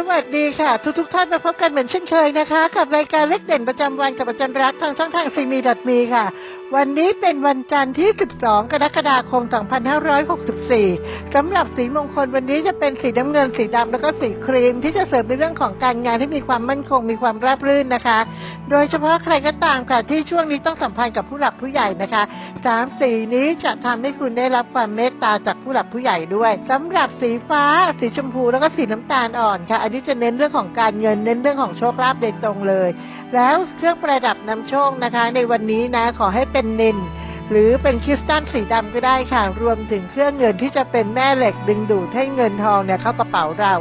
สวัสดีค่ะ ทุกทุกท่านมาพบกันเหมือนเช่นเคยนะคะ กับรายการเล็กเด่นประจำวันกับอาจารย์รักทางช่องทางซีมีดัตมีค่ะ วันนี้เป็นวันจันทร์ที่ 12 กรกฎาคม 2564สำหรับสีมงคลวันนี้จะเป็นสีน้ำเงินสีดำแล้วก็สีครีม ที่จะเสริมในเรื่องของการงานที่มีความมั่นคงมีความราบรื่นนะคะ โดยเฉพาะใครก็ตามค่ะที่ช่วงนี้ต้องสัมพันธ์กับผู้หลักผู้ใหญ่นะคะสามสีนี้จะทำให้คุณได้รับความเมตตาจากผู้หลักผู้ใหญ่ด้วยสำหรับสีฟ้า สีชมพูแล้วก็สีน้ำตาลอ่อนค่ะอันนี้จะเน้นเรื่องของการเงินเน้นเรื่องของโชคลาภโดยตรงเลย แล้วเครื่องประดับนำโชคนะคะ ในวันนี้นะขอให้เป็นนินหรือเป็นคริสตัลสีดำก็ได้ค่ะ รวมถึงเครื่องเงินที่จะเป็นแม่เหล็กดึงดูดให้เงินทองเนี่ยเข้ากระเป๋าเรา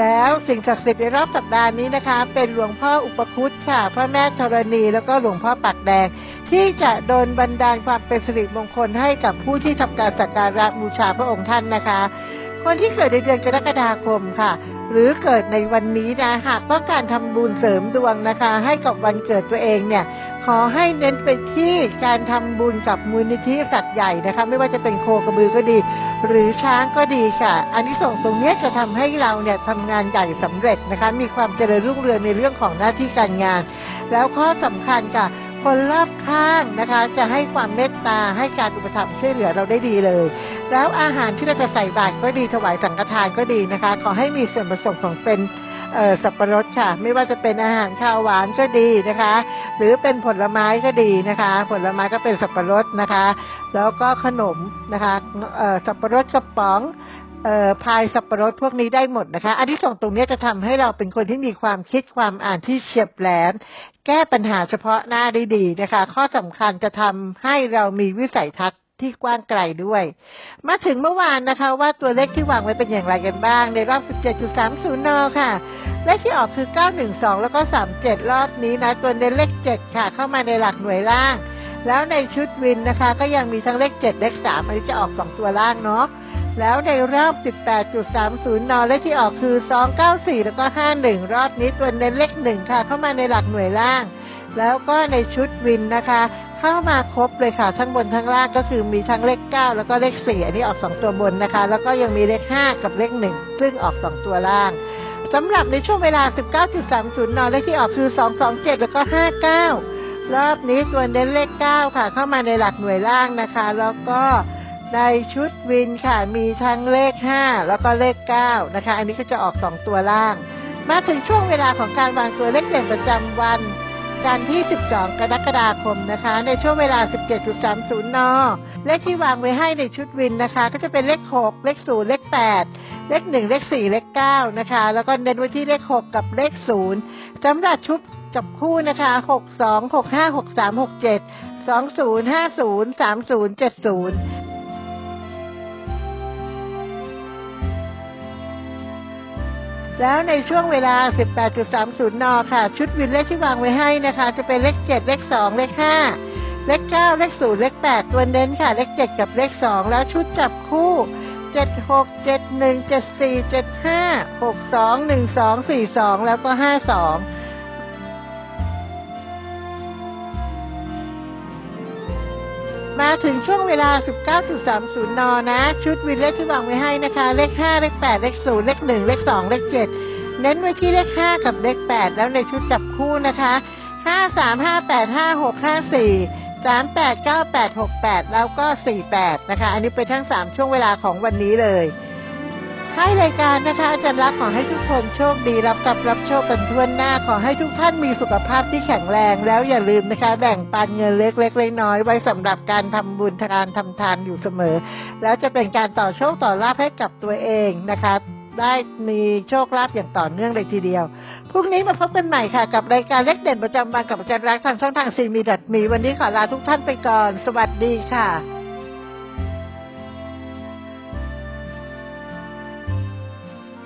แล้วสิ่งศักดิ์สิทธิ์ในรอบสัปดาห์นี้นะคะ เป็นหลวงพ่ออุปคุตค่ะพระแม่ธรณีแล้วก็หลวงพ่อปักแดง ที่จะโดนบันดาลความเป็นสิริมงคลให้กับผู้ที่ทำการสักการะบูชาพระองค์ท่านนะคะ คนที่เกิดในเดือนกรกฎาคมค่ะ หรือเกิดในวันนี้นะหากต้องการทำบุญเสริมดวงนะคะ ให้กับวันเกิดตัวเองเนี่ย ขอให้เน้นไปที่การทำบุญกับมูลนิธิสัตว์ใหญ่นะคะ ไม่ว่าจะเป็นโคกระบือก็ดี หรือช้างก็ดีค่ะ อันนี้ส่งตรงนี้จะทำให้เราเนี่ยทำงานใหญ่สำเร็จนะคะ มีความเจริญรุ่งเรืองในเรื่องของหน้าที่การงาน แล้วข้อสำคัญค่ะ คนรอบข้างนะคะ จะให้ความเมตตาให้การอุปถัมภ์ช่วยเหลือเราได้ดีเลย แล้วอาหารที่เราจะใส่บาตรก็ดีถวายสังฆทานก็ดีนะคะ ขอให้มีส่วนผสมของเป็นสับปะรดค่ะ ไม่ว่าจะเป็นอาหารข้าวหวานก็ดีนะคะ หรือเป็นผลไม้ก็ดีนะคะ ผลไม้ก็เป็นสับปะรดนะคะ แล้วก็ขนมนะคะสับปะรดกระป๋อง เอ่อพายสับปะรดพวกนี้ได้หมดนะคะ อันที่ส่งตรงนี้จะทำให้เราเป็นคนที่มีความคิดความอ่านที่เฉียบแหลม แก้ปัญหาเฉพาะหน้าได้ดีนะคะ ข้อสำคัญจะทำให้เรามีวิสัยทัศน์ที่กว้างไกลด้วย มาถึงเมื่อวานนะคะ ว่าตัวเลขที่วางไว้เป็นอย่างไรกันบ้าง ในรอบ 17.30 น ค่ะ เลขที่ออกคือ 912 แล้วก็ 37 รอบนี้นะ ตัวเน้นเลข 7 ค่ะ เข้ามาในหลักหน่วยล่าง แล้วในชุดวินนะคะ ก็ยังมีทั้งเลข 7 เลข 3 อันนี้จะออก 2 ตัวล่างเนาะ แล้วในรอบ 18.30นเลขที่ออกคือ 294 แล้วก็ 51 รอบนี้ตัวเน้นเลข1ค่ะ เข้ามาในหลักหน่วยล่าง แล้วก็ในชุดวินนะคะ เข้ามาครบเลยค่ะ ทั้งบนทั้งล่างก็คือมีทั้งเลข 9 แล้วก็เลข 4 อันนี้ออก 2 ตัวบนนะคะ แล้วก็ยังมีเลข 5 กับเลข 1 ซึ่งออก 2 ตัวล่างสำหรับในช่วงเวลา 19.30 น เลขที่ออกคือ 227 แล้วก็ 59 รอบนี้ตัวเน้นเลข 9 ค่ะ เข้ามาในหลักหน่วยล่างนะคะ แล้วก็ ในชุดวินค่ะมีทั้งเลข 5 แล้วก็เลข 9 นะคะ อันนี้ก็จะออก 2 ตัวล่าง มาถึงช่วงเวลาของการวางตัวเลขเด่นประจำวันจันทร์ที่ 12 กรกฎาคมนะคะ ในช่วงเวลา 17.30 น เลขที่วางไว้ให้ในชุดวินนะคะ ก็จะเป็นเลข 6 เลข 0 เลข 8 เลข 1 เลข 4 เลข 9 นะคะ แล้วก็เน้นไว้ที่เลข 6 กับเลข 0สำหรับชุดจับคู่นะคะ 62 65 63 67 20 50 30 70 แล้วในช่วงเวลา 18.30 น ค่ะ ชุดวินเลขที่วางไว้ให้นะคะ จะเป็นเลข 7 เลข 2 เลข 5 เลข 9 เลข 0 เลข 8 ตัวเน้นค่ะ เลข 7 กับเลข 2 แล้วชุดจับคู่ 76 71 74 75 62 12 42 แล้วก็ 52 มาถึงช่วงเวลา 19.30 น นะ ชุดวินเลขที่วางไว้ให้นะคะ เลข 5 เลข 8 เลข 0 เลข 1 เลข 2 เลข 7 เน้นไว้ที่เลข 5 กับเลข 8 แล้วในชุดจับคู่นะคะ 5 3 5 8 5 6 5 4 3 8 9 8 6 8 แล้วก็ 48 นะคะ อันนี้เป็นทั้ง 3 ช่วงเวลาของวันนี้เลย ท้ายรายการนะคะอาจารย์รักขอให้ทุกคนโชคดีรับกับรับโชคกันทั่วหน้า ขอให้ทุกท่านมีสุขภาพที่แข็งแรงแล้วอย่าลืมนะคะ แบ่งปันเงินเล็กๆน้อยๆไว้สำหรับการทำบุญการทำทานอยู่เสมอ แล้วจะเป็นการต่อโชคต่อลาภให้กับตัวเองนะคะได้มีโชคลาภอย่างต่อเนื่องเลยทีเดียว พรุ่งนี้มาพบกันใหม่ค่ะ กับรายการเล็กเด่นประจำวันกับอาจารย์รักทางช่องทางซีมีดัดมีวันนี้ขอลาทุกท่านไปก่อน สวัสดีค่ะ